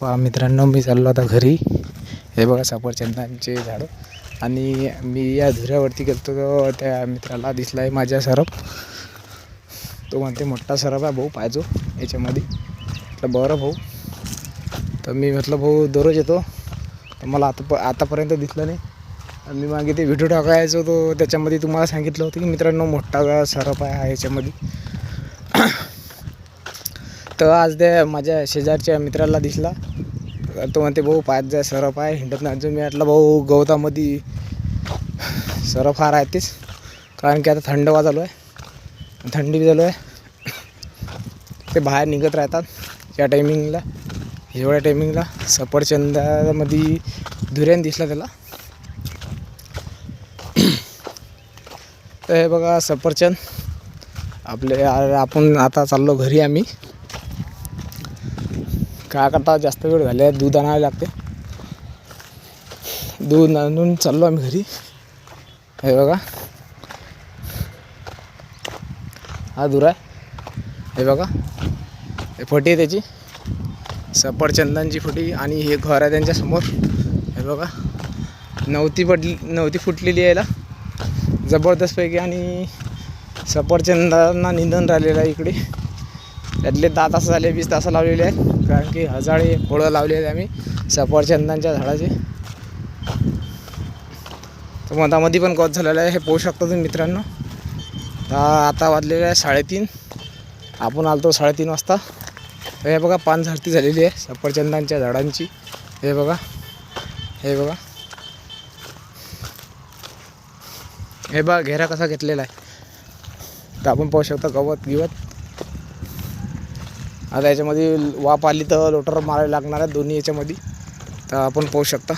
पहा मित्रांनो मी चाललो आता घरी. हे बघा सफरचंदांचे झाडं. आणि मी या धुऱ्यावरती गेलो तर त्या मित्राला दिसला आहे माझ्या सरप तो म्हणते मोठा सरप आहे भाऊ पाहिजो याच्यामध्ये. म्हटलं बरं भाऊ. तर मी म्हटलं भाऊ दररोज येतो. तर मला आता प आतापर्यंत दिसलं नाही. आणि मी मागे ते व्हिडिओ टाकायचो तो त्याच्यामध्ये तुम्हाला सांगितलं होतं की मित्रांनो मोठा सरप आहे याच्यामध्ये. तर आज त्या माझ्या शेजारच्या मित्राला दिसला. तो म्हणते भाऊ पाच जाय सरप आहे हिंडत नाही अजून. मी म्हटलं भाऊ गवतामध्ये सरप हा राहतेच कारण की आता थंड चालू आहे. थंडी बी चालू आहे. ते बाहेर निघत राहतात या टायमिंगला हिवाळ्या टायमिंगला सफरचंदामध्ये धुऱ्यान दिसला त्याला. तर हे बघा सफरचंद. आपले आपण आता चाललो घरी आम्ही. काय करता जास्त वेळ झाले दूध आणावे लागते. दूध आणून चाललो आम्ही घरी. हे बघा. हा दूर आहे. हे बघा. हे फटी आहे त्याची. सफरचंदांची फुटी आणि हे घर आहे त्यांच्यासमोर हे बघा. नवती पडली नवती फुटलेली आहे याला. जबरदस्तपैकी आणि सफरचंदांना निंदन राहिलेलं आहे इकडे. त्यातले दहा तास झाले वीस तास लावलेले आहेत. कारण की हजाळे फळं लावले आहेत आम्ही सफरचंदांच्या झाडाचे. तर मधामध्ये पण गौत झालेलं आहे. हे पोहू शकता तुम्ही मित्रांनो. तर आता वाजलेलं आहे साडेतीन. आपण आलतो साडेतीन वाजता. तर हे बघा पान झालेली आहे सफरचंदांच्या झाडांची. हे बघा. हे बघा. हे बघा घेरा कसा घेतलेला आहे. तर आपण पाहू शकता गवत गिवत. आता याच्यामध्ये वाप आली तर लोटर मारावी लागणार आहे दोन्ही याच्यामध्ये. तर आपण पाहू शकता.